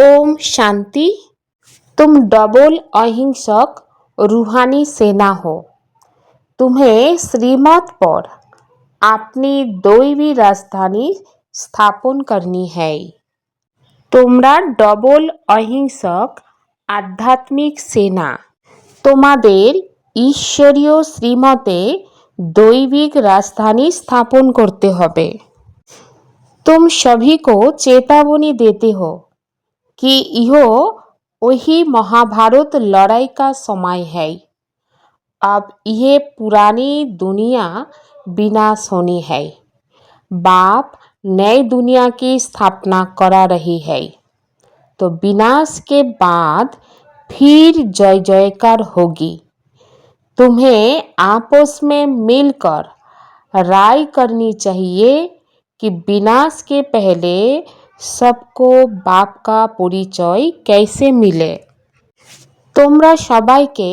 ओम शांति तुम डबल अहिंसक रूहानी सेना हो तुम्हें श्रीमत पर अपनी दैवी राजधानी স্থাপন করনি है তোমরা ডবল অহিংসক আধ্যাত্মিক সেনা তোমাদের ঈশ্বরীয় শ্রীমতে দৈবিক রাজধানী স্থাপন করতে হবে तुम सभी को चेतावनी देते हो कि यह वही महाभारत लड़ाई का समय है। अब यह पुरानी दुनिया विनाश होनी है। बाप नई दुनिया की स्थापना करा रही है। तो विनाश के बाद फिर जय जयकार होगी। तुम्हें आपस में मिलकर राय करनी चाहिए कि विनाश के पहले সবকো বাপ কা পরিচয় ক্যাসে মিলে তোমরা সবাইকে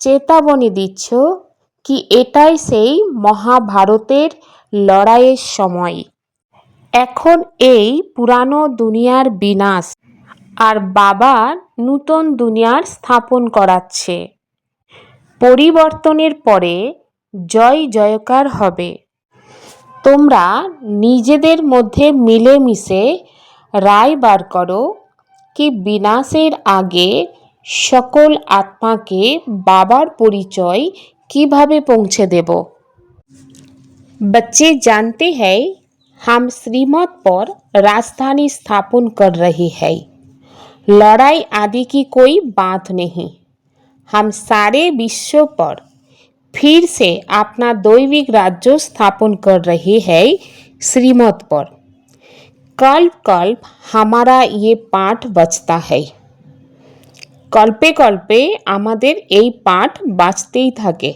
চেতাবনী দিচ্ছ কি এটাই সেই মহাভারতের লড়াইয়ের সময় এখন এই পুরানো দুনিয়ার বিনাশ আর বাবা নূতন দুনিয়ার স্থাপন করাচ্ছে পরিবর্তনের পরে জয় জয়কার হবে তোমরা নিজেদের মধ্যে মিলেমিশে রায় বার করো কি বিনাশের আগে সকল আত্মাকে বাবার পরিচয় কিভাবে পৌঁছে দেব बच्चे जानते हैं हम श्रीमत पर राजधानी स्थापन कर रही है लड़ाई आदि की कोई बात नहीं हम सारे विश्व पर फिर से अपना दैविक राज्य स्थापन कर रही है श्रीमत पर कल्प कल्प हमारा ये पाठ बचता है कल्पे कल्पे আমাদের এই পাঠ বাঁচতেই থাকে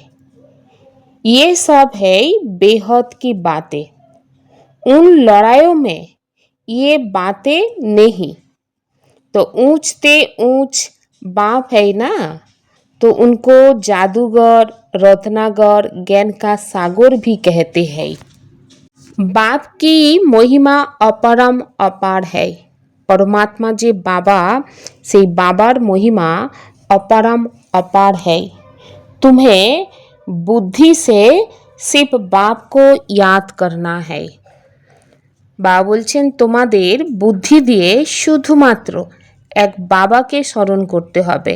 ये सब है बेहद की बातें उन लड़ाइयों में ये बातें नहीं तो ऊंचते ऊंच बाप है ना तो उनको जादूगर रत्नागर ज्ञान का सागर भी कहते हैं बाप की महिमा अपरम अपार है परमात्मा जे बाबा से बाबार महिमा अपरम अपार है तुम्हें बुद्धि से सिर्फ बाप को याद करना है বা বলছেন তোমাদের বুদ্ধি দিয়ে শুধুমাত্র এক বাবাকে স্মরণ করতে হবে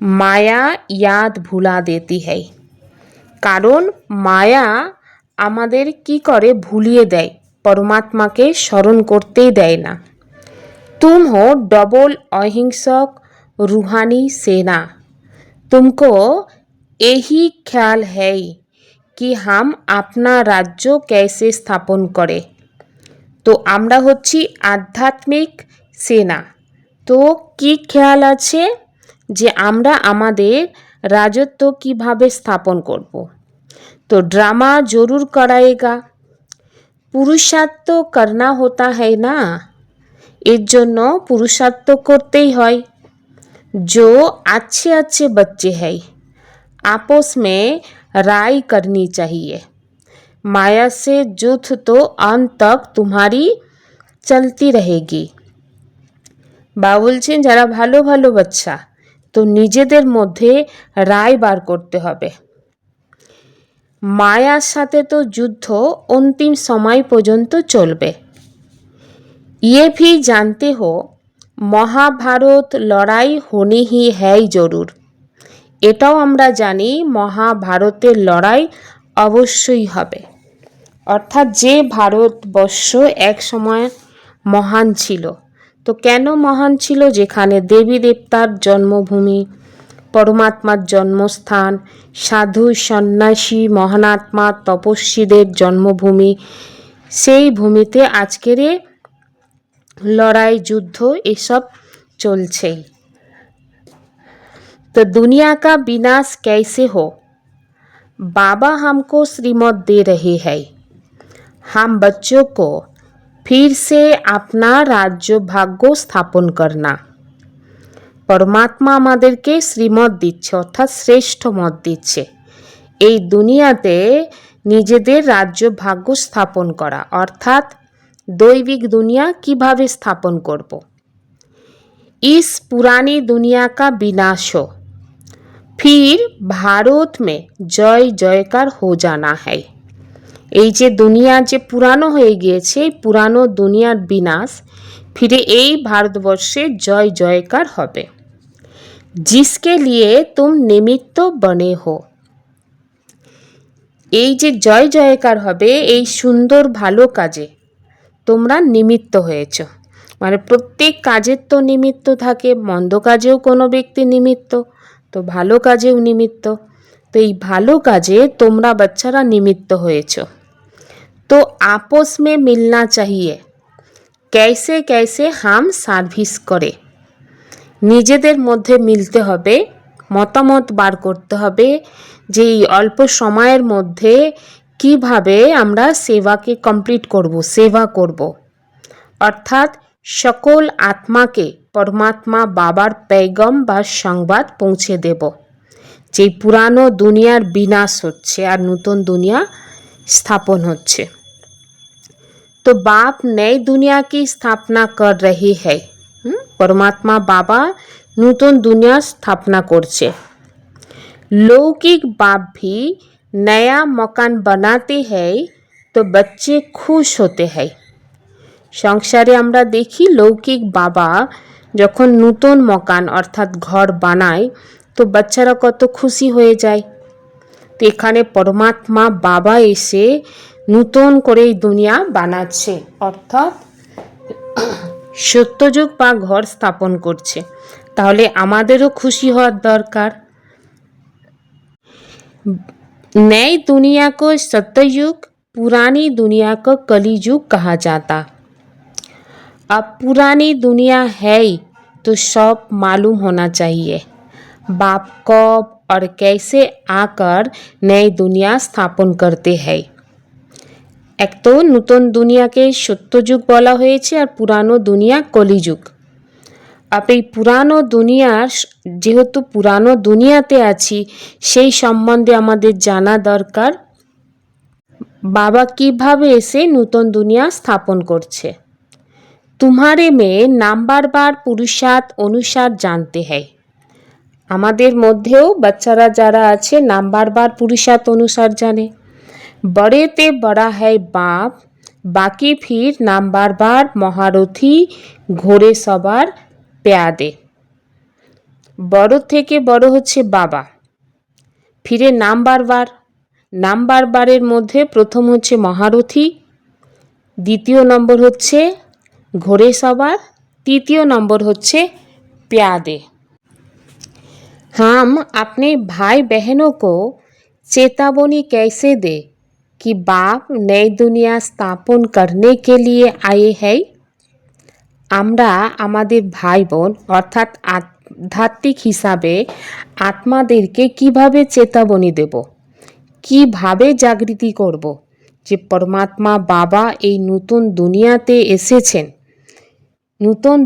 মায়া ইয়াদ ভুলা দেতি হ্যাই কারণ মায়া আমাদের কি করে ভুলিয়ে দেয়, পরমাত্মাকে স্মরণ করতেই দেয় না। তুম হো ডবল অহিংসক রুহানি সেনা। তুমকো এই খেয়াল হ্যায় কি হাম আপনা রাজ্য ক্যাসে স্থাপন করে। তো আমরা হচ্ছি আধ্যাত্মিক সেনা। তো কি খেয়াল আছে? যে আমরা আমাদের রাজত্ব কিভাবে স্থাপন করব তো ড্রামা জরুর করায়েগা পুরুষার্থ করনা হতা হয় না এর জন্য পুরুষার্থ করতেই হয় जो अच्छे अच्छे बच्चे हैं आपस में राय करनी चाहिए माया से युद्ध तो अंत तक तुम्हारी চলতি रहेगी বা বলছেন যারা ভালো ভালো বাচ্চা তো নিজেদের মধ্যে রায় বার করতে হবে মায়ার সাথে তো যুদ্ধ অন্তিম সময় পর্যন্ত চলবে ये भी जानते हो মহাভারত লড়াই হোনি হি হ্যাই জরুর এটাও আমরা জানি মহাভারতের লড়াই অবশ্যই হবে অর্থাৎ যে ভারতবর্ষ এক সময় মহান ছিল তো কেন মহান ছিল যেখানে দেবী দেবতার জন্মভূমি পরমাত্মার জন্মস্থান সাধু সন্ন্যাসী মহানাত্মা তপস্বীদের জন্মভূমি সেই ভূমিতে আজকের এ লড়াই যুদ্ধ এসব চলছেই तो दुनिया का विनाश कैसे हो बाबा हमको श्रीमत दे रहे हैं हम बच्चों को फिर से अपना राज्य भाग्य স্থাপন করনা পরমাত্মা আমাদেরকে শ্রীমত দিচ্ছে অর্থাৎ শ্রেষ্ঠ মত দিচ্ছে এই দুনিয়াতে নিজেদের রাজ্য ভাগ্য স্থাপন করা অর্থাৎ দৈবিক দুনিয়া কিভাবে স্থাপন করব। इस पुरानी दुनिया का विनाश हो फिर ভারত মে জয় জয়কার হো জানা है এই যে দুনিয়া যে পুরানো হয়ে গিয়েছে, এই পুরানো দুনিয়ার বিনাশ, ফিরে এই ভারতবর্ষে জয় জয়কার হবে। জিসকে লিয়ে তুম নিমিত্ত বনে হো। এই যে জয় জয়কার হবে, এই সুন্দর ভালো কাজে তোমরা নিমিত্ত হয়েছ। মানে প্রত্যেক কাজের তো নিমিত্ত থাকে, মন্দ কাজেও কোনো ব্যক্তি নিমিত্ত, তো ভালো কাজেও নিমিত্ত। তো এই ভালো কাজে তোমরা বাচ্চারা নিমিত্ত হয়েছো। তো আপোষ মে মিলনা চাহিয়ে कैसे कैसे হাম সার্ভিস করে নিজেদের মধ্যে মিলতে হবে মতামত বার করতে হবে যে এই অল্প সময়ের মধ্যে কিভাবে আমরা সেবাকে কমপ্লিট করব সেবা করব অর্থাৎ সকল আত্মাকে পরমাত্মা বাবার पैगम বা সংবাদ পৌঁছে দেব যে পুরানো দুনিয়ার বিনাশ হচ্ছে আর নতুন দুনিয়া স্থাপন হচ্ছে तो बाप नई दुनिया की स्थापना कर रही है হুম? পরমাত্মা বাবা নতুন দুনিয়া স্থাপনা করছে लौकिक बाप भी नया मकान बनाते हैं तो बच्चे खुश होते हैं সংসারে আমরা দেখি লৌকিক বাবা যখন নতুন মকান অর্থাৎ ঘর বানায় তো বাচ্চারা কত খুশি হয়ে যায় তো এখানে পরমাত্মা বাবা এসে নূতন করে এই দুনিয়া বানাচ্ছে অর্থাৎ সত্যযুগ বা ঘর স্থাপন করছে তাহলে আমাদেরও খুশি হওয়ার দরকার नई दुनिया को सत्ययुग पुरानी दुनिया को कलियुग कहा जाता अब पुरानी दुनिया है ही तो सब मालूम होना चाहिए बाप कब और कैसे आकर नई दुनिया स्थापन करते हैं এক তো নূতন দুনিয়াকে সত্যযুগ বলা হয়েছে আর পুরানো দুনিয়া কলিযুগ। আপ এই পুরানো দুনিয়ার যেহেতু পুরানো দুনিয়াতে আছি, সেই সম্বন্ধে আমাদের জানা দরকার। বাবা কীভাবে এসে নূতন দুনিয়া স্থাপন করছে? তোমারে মেয়ে নাম্বার বার পুরুষাত অনুসার জানতে হয়। আমাদের মধ্যেও বাচ্চারা যারা আছে, নাম্বার বার পুরুষাত অনুসার জানে। बड़े ते बड़ा है बाप বাকি ফির নাম্বার বার মহারথী ঘোড়ে সবার পেয়াদে বড় থেকে বড় হচ্ছে বাবা ফিরে নাম্বার বার নাম্বার বারের মধ্যে প্রথম হচ্ছে মহারথী দ্বিতীয় নম্বর হচ্ছে ঘোড়ে সবার তৃতীয় নম্বর হচ্ছে प्यादे हम अपने भाई बहनों को चेतावनी कैसे दे कि বাপ ন্যায় দুনিয়া স্থাপন করনে কে লিয়ে আয়ে হ্যায় আমরা আমাদের ভাই বোন অর্থাৎ আধ্যাত্মিক হিসাবে আত্মাদেরকে কীভাবে চেতাবনী দেব? কীভাবে জাগৃতি করব? যে পরমাত্মা বাবা এই নতুন দুনিয়াতে এসেছেন। নতুন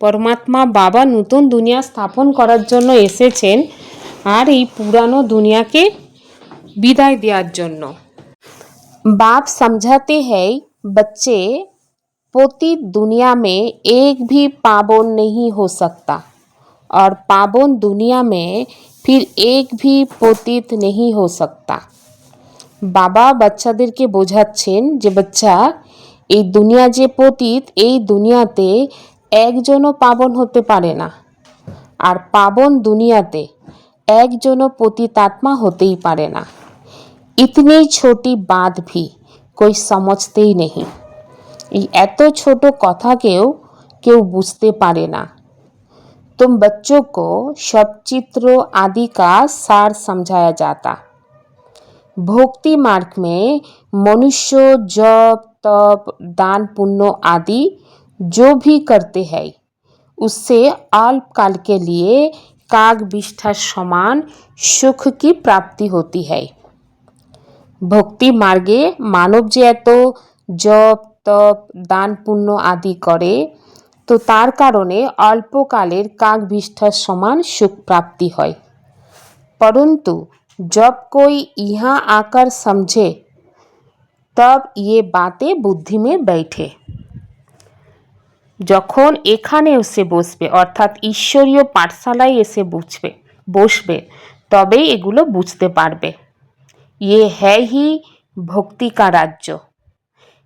পরমাত্মা বাবা নতুন দুনিয়া স্থাপন করার জন্য এসেছেন আর এই পুরানো দুনিয়াকে বিদায় দেওয়ার জন্য बाप समझाते हैं बच्चे पतित दुनिया में एक भी पावन नहीं हो सकता और पावन दुनिया में फिर एक भी পতিত नहीं हो सकता বাবা বাচ্চাদেরকে বোঝাচ্ছেন যে বাচ্চা এই দুনিয়া যে পতিত এই দুনিয়াতে একজনও পাবন হতে পারে না আর পাবন দুনিয়াতে একজনও পতিতাত্মা হতেই পারে না इतनी छोटी बात भी कोई समझते ही नहीं এই এত ছোট কথাকেও কেউ বুঝতে পারে না तुम बच्चों को सब चित्र आदि का सार समझाया जाता भक्ति मार्ग में मनुष्य जप तप दान पुण्य आदि जो भी करते हैं उससे अल्प काल के लिए काग विष्ठा समान सुख की प्राप्ति होती है ভক্তি মার্গে মানব যে এত জপ তপ দান পুণ্য আদি করে তো তার কারণে অল্পকালের কাকবিষ্ঠার সমান সুখ প্রাপ্তি হয় परंतु जब कोई यहाँ आकर समझे तब ये बातें बुद्धि में बैठे যখন এখানে এসে বসবে অর্থাৎ ঈশ্বরীয় পাঠশালায় এসে বুঝবে বসবে তবেই এগুলো বুঝতে পারবে ये है ही भक्ति का राज्य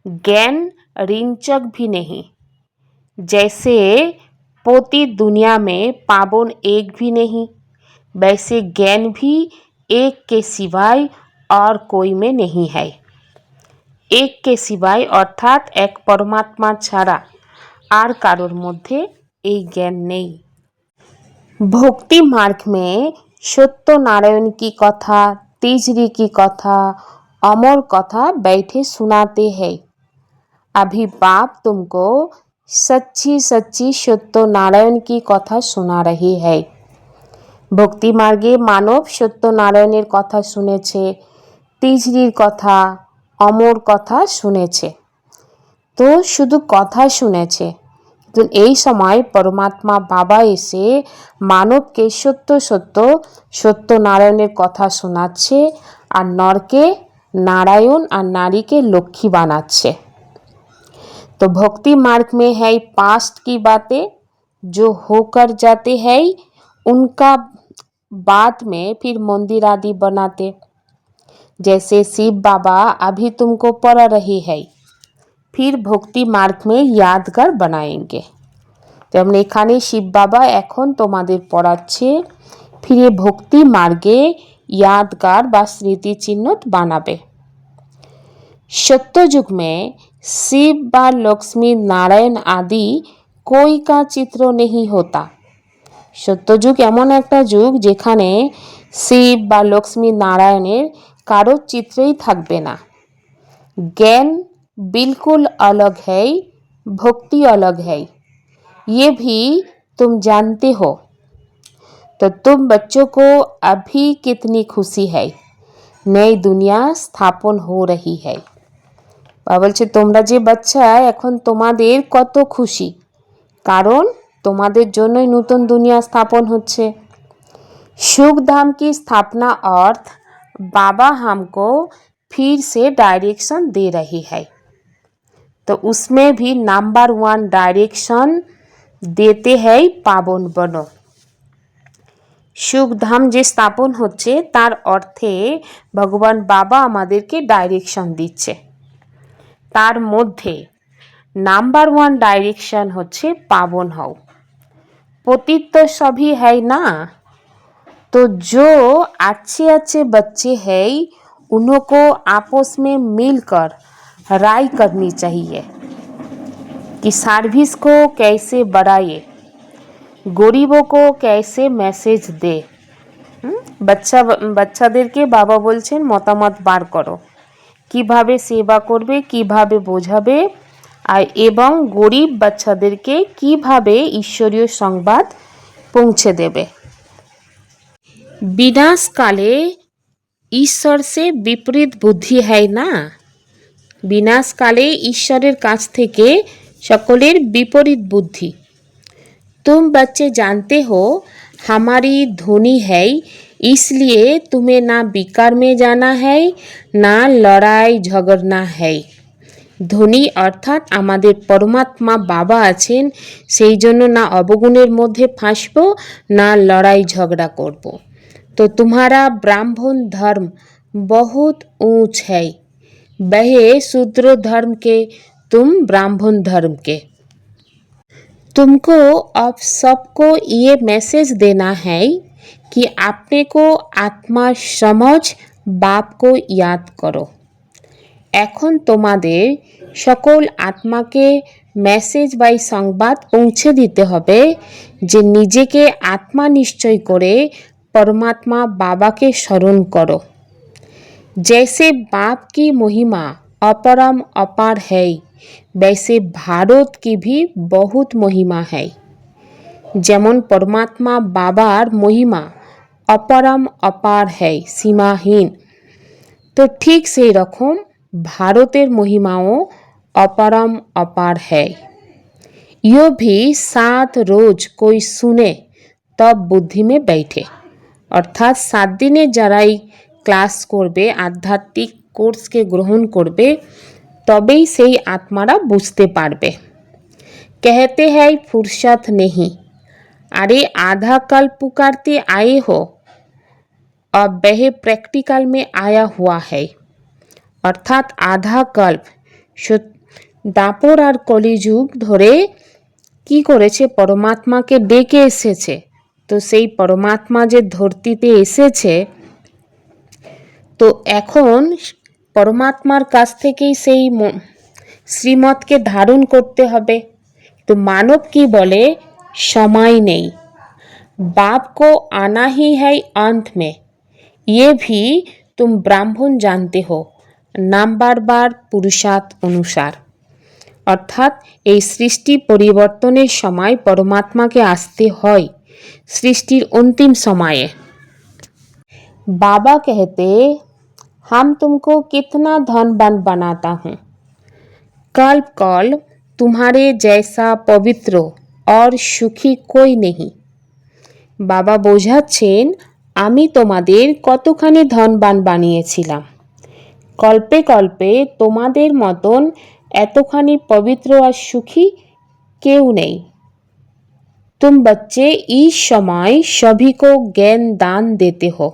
ज्ञान रिंचक भी नहीं जैसे पोती दुनिया में पावन एक भी नहीं वैसे ज्ञान भी एक के सिवाय और कोई में नहीं है एक के सिवाय অর্থাৎ এক পরমাত্মা ছাড়া আর কারোর মধ্যে এই জ্ঞান নেই भक्ति मार्ग में सत्य नारायण की कथा तीजरी की कथा अमर कथा बैठे सुनाते हैं अभी बाप तुमको सच्ची सच्ची सत्य नारायण की कथा सुना रही है ভক্তি মার্গে মানব সত্যনারায়ণের কথা শুনেছে তিজরির কথা অমর কথা শুনেছে তো শুধু কথা শুনেছে তো এই সময় পরমাত্মা বাবা এসে মানবকে সত্য সত্য সত্যনারায়ণের কথা শোনাচ্ছে আর নরকে नारायण और नारी के लक्ष्मी बनाচ্ছে तो भक्ति मार्ग में है पास्ट की बातें जो होकर जाते हैं उनका बाद में फिर मंदिर आदि बनाते जैसे शिव बाबा अभी तुमको पढ़ रही है फिर भक्ति मार्ग में यादगार बनाएंगे যেমন এখানে শিব বাবা এখন তোমাদের পড়াচ্ছে ফিরে ভক্তি মার্গে यादगार বা স্মৃতিচিহ্ন বানাবে सत्ययुग में शिव व लक्ष्मी नारायण आदि कोई का चित्र नहीं होता সত্যযুগ এমন একটা যুগ যেখানে শিব বা লক্ষ্মী নারায়ণের কারো চিত্রই থাকবে না ज्ञान बिल्कुल अलग है भक्ति अलग है ये भी तुम जानते हो तो तुम बच्चों को अभी कितनी खुशी है नई दुनिया स्थापन हो रही है বা বলছে তোমরা যে বাচ্চা এখন তোমাদের কত খুশি কারণ তোমাদের জন্যই নতুন দুনিয়া স্থাপন হচ্ছে सुख धाम की स्थापना अर्थ बाबा हमको फिर से डायरेक्शन दे रही है तो उसमें भी नंबर वन डायरेक्शन देते हैं पावन बनो সুখধাম যে স্থাপন হচ্ছে তার অর্থে ভগবান বাবা আমাদেরকে ডাইরেকশন দিচ্ছে তার মধ্যে নাম্বার ওয়ান ডাইরেকশন হচ্ছে পাবন হও पतित तो सभी है ना तो जो अच्छे अच्छे बच्चे हैं उनको आपस में मिलकर राय करनी चाहिए कि सर्विस को कैसे बढ़ाए গরিবও কো कैसे মেসেজ দে হুম? বাচ্চা বাচ্চাদেরকে বাবা বলছেন মতামত বার করো কিভাবে সেবা করবে কিভাবে বোঝাবে আর এবং গরিব বাচ্চাদেরকে কিভাবে ঈশ্বরীয় সংবাদ পৌঁছে দেবে বিনাশকালে ঈশ্বর সে বিপরীত বুদ্ধি হয় না বিনাশকালে ঈশ্বরের কাছ থেকে সকলের বিপরীত বুদ্ধি तुम बच्चे जानते हो हमारी धुनी है इसलिए तुम्हें ना बिकार में जाना है না লড়াই ঝগড়না है ধনী অর্থাৎ আমাদের পরমাত্মা বাবা আছেন সেই জন্য না অবগুণের মধ্যে ফাঁসব না লড়াই ঝগড়া করব तो तुम्हारा ब्राह्मण धर्म बहुत ऊंच है वह शूद्र धर्म के तुम ब्राह्मण धर्म के तुमको अब सबको ये मैसेज देना है कि अपने को आत्मा समझ बाप को याद करो এখন তোমাদের সকল আত্মাকে মেসেজ বাই সংবাদ পৌঁছে দিতে হবে যে নিজেকে আত্মা নিশ্চয় করে পরমাত্মা বাবাকে স্মরণ করো जैसे बाप की महिमा अपरम अपार है वैसे भारत की भी बहुत महिमा है যেমন পরমাত্মা বাবার মহিমা অপরম অপার है সীমাহীন তো ঠিক সেই রকম ভারতের মহিমাও অপরম অপার है यो भी सात रोज कोई सुने तब बुद्धि में बैठे অর্থাৎ সাত দিনে যারাই ক্লাস করবে আধ্যাত্মিক কোর্সকে গ্রহণ করবে তবেই সেই আত্মারা বুঝতে পারবে कहते हैं फुर्सत नहीं अरे आधा कल पुकारते आए हो अब वह प्रैक्टिकल में आया हुआ है অর্থাৎ আধা কল্প সত- দাপর আর কলিযুগ ধরে কি করেছে পরমাত্মাকে ডেকে এসেছে তো সেই পরমাত্মা যে ধরতিতে এসেছে তো এখন পরমাত্মার কাছ থেকেই সেই ম- শ্রীমতকে ধারণ করতে হবে তো মানব কি বলে সময় নেই बाप को आना ही है अंत में ये भी तुम ब्राह्मण जानते हो নাম্বার বার পুরুষার্থ অনুসার অর্থাৎ এই সৃষ্টি পরিবর্তনের সময় পরমাত্মাকে আসতে হয় সৃষ্টির অন্তিম সময়ে बाबा कहते हम तुमको कितना धनवान बनाता हूँ कल्प कल तुम्हारे जैसा पवित्र और सुखी कोई नहीं বাবা বোঝাচ্ছেন আমি তোমাদের কতখানি ধনবান বানিয়েছিলাম কল্পে কল্পে তোমাদের মতন এতখানি পবিত্র আর সুখী কেউ নেই तुम बच्चे इस समय सभी को ज्ञान दान देते हो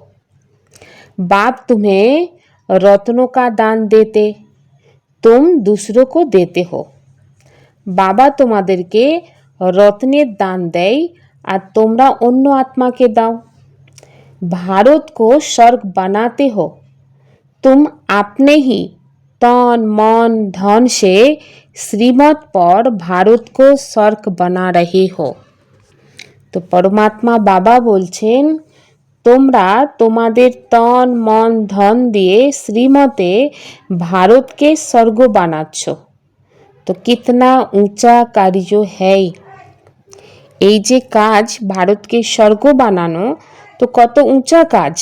बाप तुम्हें रत्नों का दान देते तुम दूसरों को देते हो বাবা তোমাদেরকে রত্নের দান দেয় আর তোমরা অন্য আত্মাকে দাও भारत को स्वर्ग बनाते हो तुम अपने ही तन मन धन से श्रीमत पर भारत को स्वर्ग बना रहे हो তো পরমাত্মা বাবা বলছেন তোমরা তোমাদের তন মন ধন দিয়ে শ্রীমতে ভারতকে স্বর্গ বানাচ্ছ তো কিতনা উঁচা কার্য হ্যায় এই যে কাজ ভারতকে স্বর্গ বানানো তো কত ऊंचा কাজ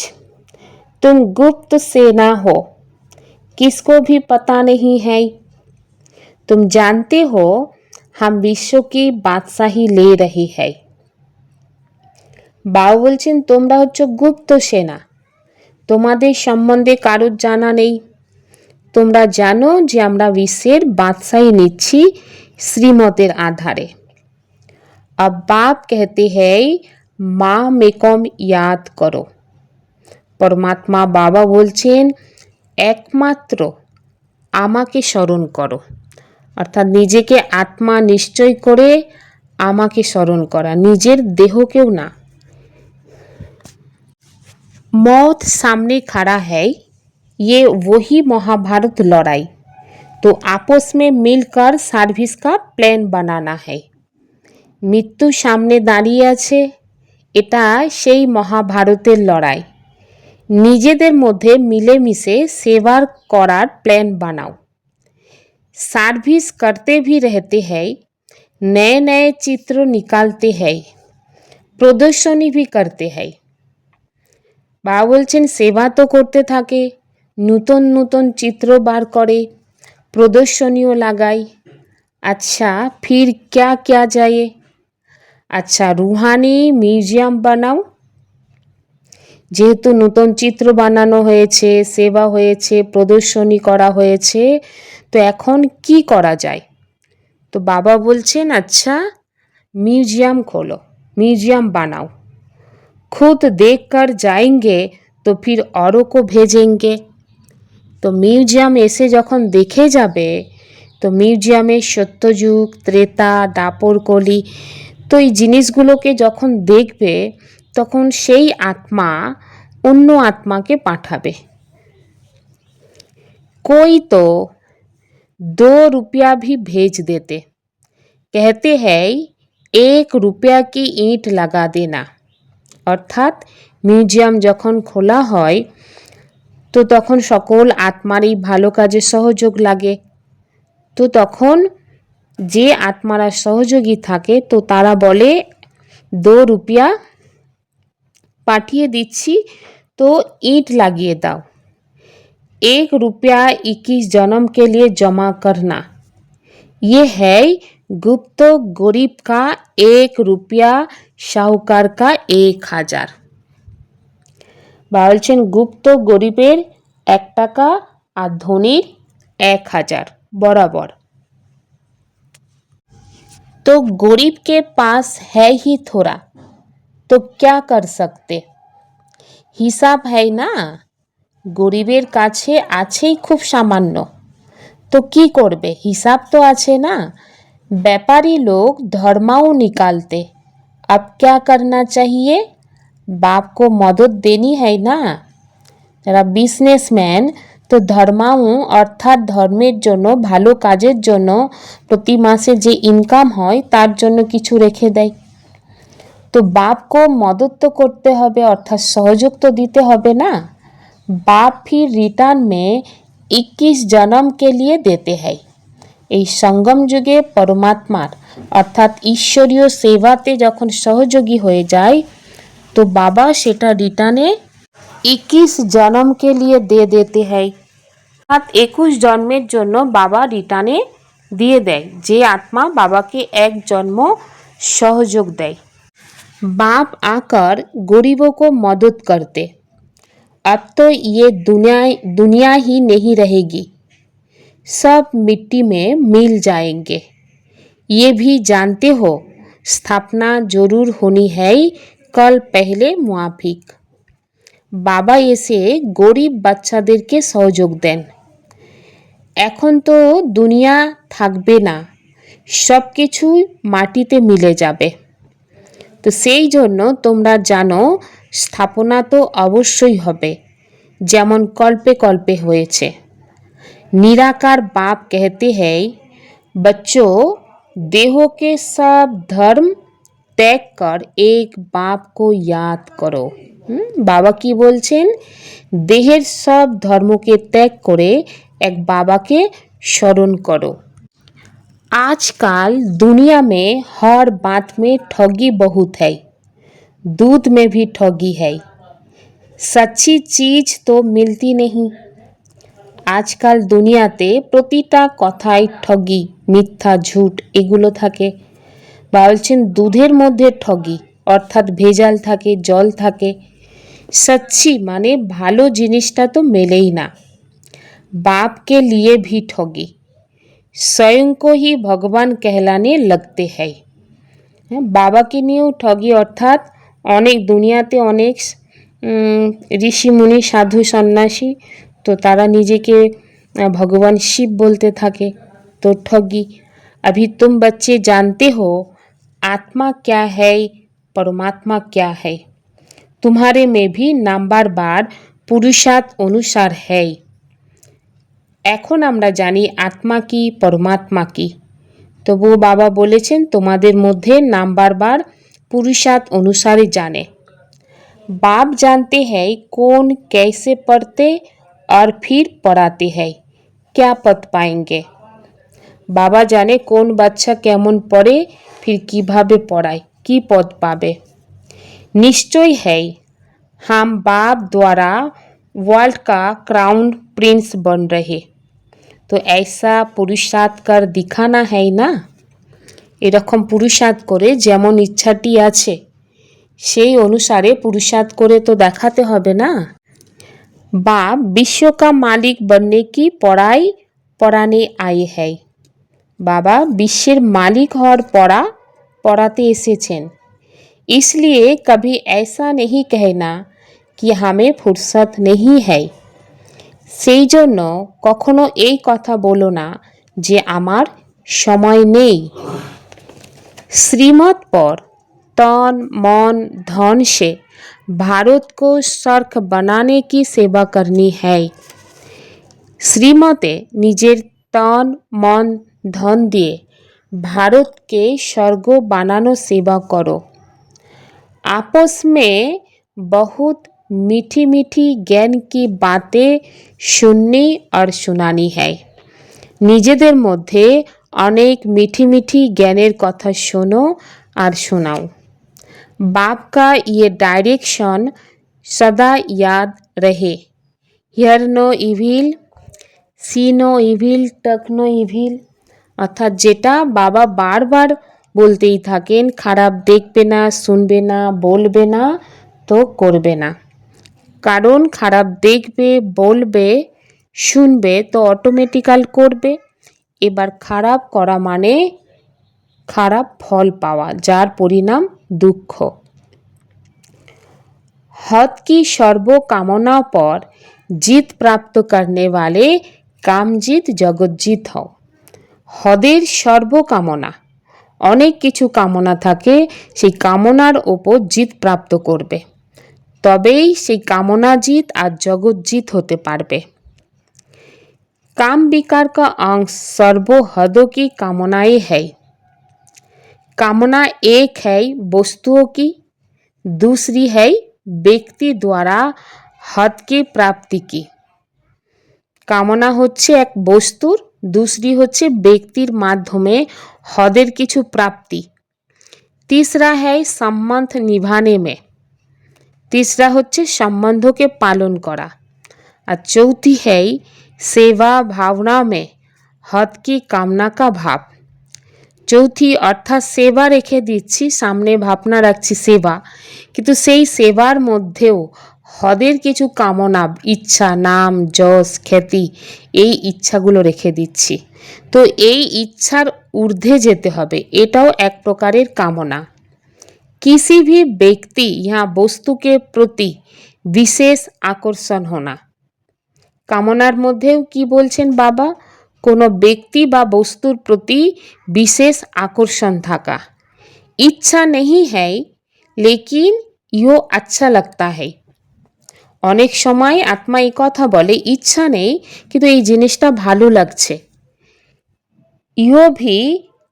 तुम गुप्त सेना हो किसको भी पता नहीं है तुम जानते हो हम विश्व की बादशाही ले रही है বাবা বলছেন তোমরা হচ্ছে গুপ্ত সেনা তোমাদের সম্বন্ধে কারোর জানা নেই তোমরা জানো যে আমরা বিশ্বের বাদশাহী নিচ্ছি শ্রীমতের আধারে अब बाप कहते हैं মা মেকম ইয়াদ করো পরমাত্মা বাবা বলছেন একমাত্র আমাকে স্মরণ করো অর্থাৎ নিজেকে আত্মা নিশ্চয় করে আমাকে স্মরণ করা নিজের দেহকেও না मौत सामने खड़ा है ये वही महाभारत लड़ाई तो आपस में मिलकर सर्विस का प्लान बनाना है মৃত্যু সামনে দাঁড়িয়ে আছে এটা সেই মহাভারতের লড়াই নিজেদের মধ্যে মিলেমিশে সেবার করার প্ল্যান বানাও সার্ভিস करते भी रहते हैं नए नए चित्र निकालते हैं প্রদর্শনী भी करते हैं বাবা বলছেন সেবা তো করতে থাকে, নূতন নূতন চিত্র বার করে, প্রদর্শনীও লাগায়। আচ্ছা ফির ক্যা ক্যা যায়? আচ্ছা রুহানি মিউজিয়াম বানাও। যেহেতু নতুন চিত্র বানানো হয়েছে, সেবা হয়েছে, প্রদর্শনী করা হয়েছে, তো এখন কি করা যায়? তো বাবা বলছেন আচ্ছা মিউজিয়াম খোলো, মিউজিয়াম বানাও। खुद देख कर जाएंगे তো ফির অরও কো ভেজেঙ্গে তো মিউজিয়াম এসে যখন দেখে যাবে তো মিউজিয়ামে সত্যযুগ ত্রেতা দাপর কলি তো এই জিনিসগুলোকে যখন দেখবে তখন সেই আত্মা অন্য আত্মাকে পাঠাবে कोई तो दो रुपया भी भेज देते कहते हैं एक रुपया की ईंट लगा देना অর্থাৎ মিউজিয়াম যখন খোলা হয় তো তখন সকল আত্মারই ভালো কাজে সহযোগ লাগে তো তখন যে আত্মারা সহযোগী থাকে তো তারা বলে দো রুপিয়া পাঠিয়ে দিচ্ছি তো ইট লাগিয়ে দাও एक रुपया इक्कीस जन्म के लिए जमा करना ये है गुप्त गरीब का एक रुपया শাহুকার কা এক হাজার বা বলছেন গুপ্ত গরিবের এক টাকা আর ধনীর এক হাজার বরাবর तो गरीब के पास है ही थोड़ा तो क्या कर सकते হিসাব है না গরিবের কাছে আছেই খুব সামান্য তো কি করবে হিসাব তো আছে না व्यापारी लोग धर्माओं निकालते अब क्या करना चाहिए बाप को मदद देनी है ना যারা বিজনেসম্যান তো ধর্মাও অর্থাৎ ধর্মের জন্য ভালো কাজের জন্য প্রতি মাসে যে ইনকাম হয় তার জন্য কিছু রেখে দেয় তো বাপকে মদত তো করতে হবে অর্থাৎ সহযোগ তো দিতে হবে না বাপ फिर रिटर्न में 21 जन्म के लिए देते हैं এই সঙ্গম যুগে পরমাত্মার অর্থাৎ ঈশ্বরীয় সেবাতে যখন সহযোগী হয়ে যায় তো বাবা সেটা রিটার্নে ইকিশ জন্মকে লিয়ে দিয়ে দিতে হয় অর্থাৎ একুশ জন্মের জন্য বাবা রিটার্নে দিয়ে দেয় যে আত্মা বাবাকে এক জন্ম সহযোগ দেয় बाप आकर गरीबों को मदद करते अब तो ये दुनिया दुनिया ही नहीं रहेगी सब मिट्टी में मिल जाएंगे ये भी जानते हो स्थापना जरूर होनी है कल पहले मुआफिक বাবা এসে গরিব বাচ্চাদেরকে সহযোগ দেন এখন তো দুনিয়া থাকবে না সব কিছুই মাটিতে মিলে যাবে তো সেই জন্য তোমরা জানো স্থাপনা তো অবশ্যই হবে যেমন কল্পে কল্পে হয়েছে निराकार बाप कहते हैं बच्चों देहों के सब धर्म ত্যাগ কর এক বাপ কো ইয়াদ করো হুম, বাবা কি বলছেন দেহের সব ধর্মকে ত্যাগ করে এক বাবাকে স্মরণ করো आजकल दुनिया में हर बात में ठगी बहुत है दूध में भी ठगी है सच्ची चीज तो मिलती नहीं আজকাল দুনিয়াতে প্রতিটা কথায় ঠগি, মিথ্যা, ঝুট, এগুলো থাকে। বা বলছেন দুধের মধ্যে ঠগি, অর্থাৎ ভেজাল থাকে, জল থাকে। সচ্ছি মানে ভালো জিনিসটা তো মেলেই না। বাপকে লিয়ে ভি ঠগি। স্বয়ং ভগবান কেহলানে লগতে হয় হ্যাঁ বাবাকে নিয়েও ঠগি অর্থাৎ অনেক, দুনিয়াতে অনেক ঋষি, মুনি, সাধু, সন্ন্যাসী তো তারা নিজেকে আহ, ভগবান শিব বলতে থাকে তো ঠগি अभी तुम बच्चे जानते हो आत्मा क्या है परमात्मा क्या है तुम्हारे में भी नाम्बार बार पुरुषार्थ अनुसार है এখন আমরা জানি আত্মা কি পরমাত্মা কি তবুও বাবা বলেছেন তোমাদের মধ্যে নাম্বার বার পুরুষার্থ অনুসারে জানে बाप जानते हैं कौन कैसे पढ़ते और फिर पढ़ाते हैं क्या पद पाएंगे বাবা জানে কোন বাচ্চা কেমন পড়ে ফির কিভাবে পড়ায় কি পদ পাবে निश्चय है हम बाप द्वारा वर्ल्ड का क्राउन प्रिंस बन रहे তো ऐसा পুরুষার্থ কর দিখানা है না এরকম পুরুষার্থ করে যেমন ইচ্ছাটি আছে সেই অনুসারে পুরুষার্থ করে তো দেখাতে হবে না बाप विश्व का मालिक बनने की पढ़ाई पढ़ाने आए है বাবা বিশ্বের মালিক হওয়ার পড়া পড়াতে এসেছেন इसलिए कभी ऐसा नहीं कहना कि हमें फुर्सत नहीं है সেই জন্য কখনো এই কথা বলো না যে আমার সময় নেই श्रीमत पर तन मन धन से भारत को सर्क बनाने की सेवा करनी है শ্রীমতে নিজের তন মন ধন দিয়ে ভারতকে স্বর্গ বানানো সেবা করো आपस में बहुत मीठी मीठी ज्ञान की बातें सुननी और सुनानी है নিজেদের মধ্যে অনেক মিঠি মিঠি জ্ঞানের কথা শোনো আর শোনাও बाप का ये डायरेक्शन सदा याद रहे hear no evil see no evil talk no evil অর্থাৎ যেটা বাবা বারবার বলতেই থাকেন খারাপ দেখবে না শুনবে না বলবে না তো করবে না কারণ খারাপ দেখবে বলবে শুনবে তো অটোমেটিক্যাল করবে এবার খারাপ করা মানে খারাপ ফল পাওয়া যার পরিণাম দুঃখ हद की सर्वो कामना पर जीत प्राप्त करने वाले কামজিৎ জগজ্জিৎ হও হদের সর্বকামনা অনেক কিছু কামনা থাকে সেই কামনার ওপর জিত প্রাপ্ত করবে তবেই সেই কামনা জিত আর জগজ্জিৎ হতে পারবে काम विकार का अंश सर्व हदों की कामनाएं है कामना एक है वस्तुओं की दूसरी है ব্যক্তি দ্বারা হদকে প্রাপ্তি কি কামনা হচ্ছে এক বস্তুর দুসরি হচ্ছে ব্যক্তির মাধ্যমে হদের কিছু প্রাপ্তি তিসরা হ্যায় সম্বন্ধ নিভানে মে তিসরা হচ্ছে সম্বন্ধকে পালন করা আর চৌথি হ্যায় সেবা ভাবনা মে হদ কি কামনা কা ভাব চৌথি অর্থাৎ সেবা রেখে দিচ্ছি সামনে ভাবনা রাখছি সেবা কিন্তু সেই সেবার মধ্যেও হদের কিছু কামনা ইচ্ছা নাম যশ খ্যাতি এই ইচ্ছাগুলো রেখে দিচ্ছি তো এই ইচ্ছার ঊর্ধ্বে যেতে হবে এটাও এক প্রকারের কামনা किसी भी व्यक्ति यहाँ वस्तु के প্রতি বিশেষ আকর্ষণ হোনা কামনার মধ্যেও কি বলছেন বাবা কোনো ব্যক্তি বা বস্তুর প্রতি বিশেষ আকর্ষণ থাকা ইচ্ছা নেই হ্যায় লেকিন ইও আচ্ছা লাগতা है অনেক সময় আত্মা এই কথা বলে ইচ্ছা নেই কিন্তু এই জিনিসটা ভালো লাগছে ইও भी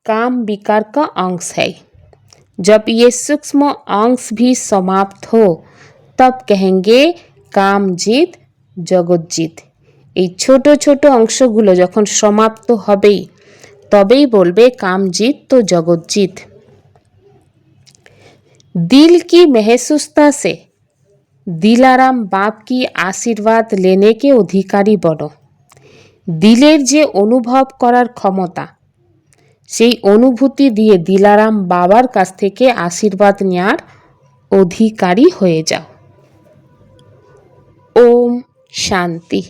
काम विकार का अंश है जब ये सूक्ष्म अंश भी समाप्त हो तब कहेंगे काम जीत জগৎ জিত এই ছোট ছোট অংশগুলো যখন সমাপ্ত হবেই তবেই বলবে কামজিৎ তো জগৎজিৎ दिल की महसूसता से দিলারাম বাপ কি আশীর্বাদ লেনে কে অধিকারী বনো দিলের যে অনুভব করার ক্ষমতা সেই অনুভূতি দিয়ে দিলারাম বাবার কাছ থেকে আশীর্বাদ নেওয়ার অধিকারী হয়ে যাও ওম শান্তি